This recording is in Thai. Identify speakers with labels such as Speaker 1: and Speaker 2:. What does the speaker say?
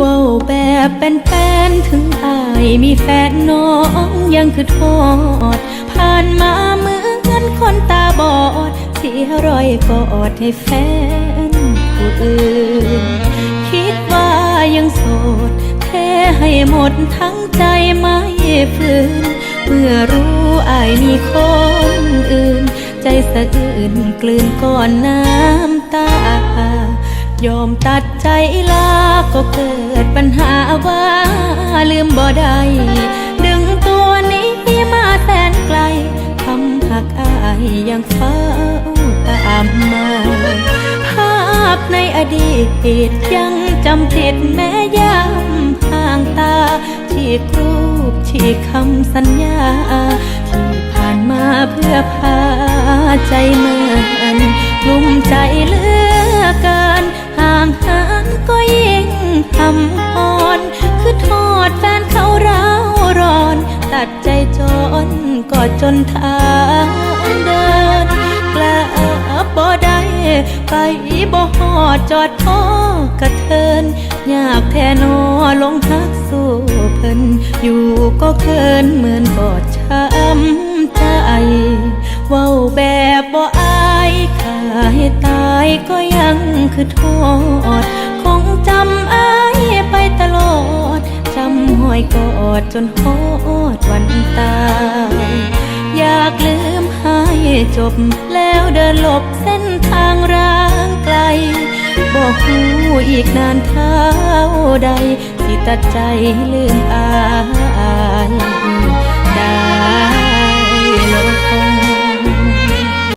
Speaker 1: เว้าแบบเป็นแฟนถึงอายมีแฟนน้องยังคือทอด ผ่านมาเหมือนคนตาบอด เสียรอยกอดให้แฟนผู้อื่น คิดว่ายังโสดเทให้หมดทั้งใจไม่ฝืน เมื่อรู้อายมีคนอื่น ใจสะอื่นกลืนก่อนน้ำตา ยอมตัดใจลาก็เกิดปัญหาว่าลืมบ่ได้ดึงตัวนี้มาแสนไกลทำหักอายยังเฝ้าตามมาภาพในอดีตยังจำติดแม้ยามห่างตา ฉีกรูปฉีกคำสัญญา ที่ผ่านมาเพื่อพาใจมือ ก็จนทางเดินกลับบ่ได้ไปบ่หอดจอดพ่อกระเทินอยากแทนอลงพักสู่เพิ่นอยู่ก็เคินเหมือนบอดช้ำใจเว้าแบบบ่อายขาให้ตายก็ยังคือโทษคงจำอายไปตลอดจำหอยกอดจนฮอ ดวันตายอยากลืมให้จบแล้วเดินหลบเส้นทางร้างไกล บอกหูอีกนานเท่าใด ที่ตัดใจลืมอายได้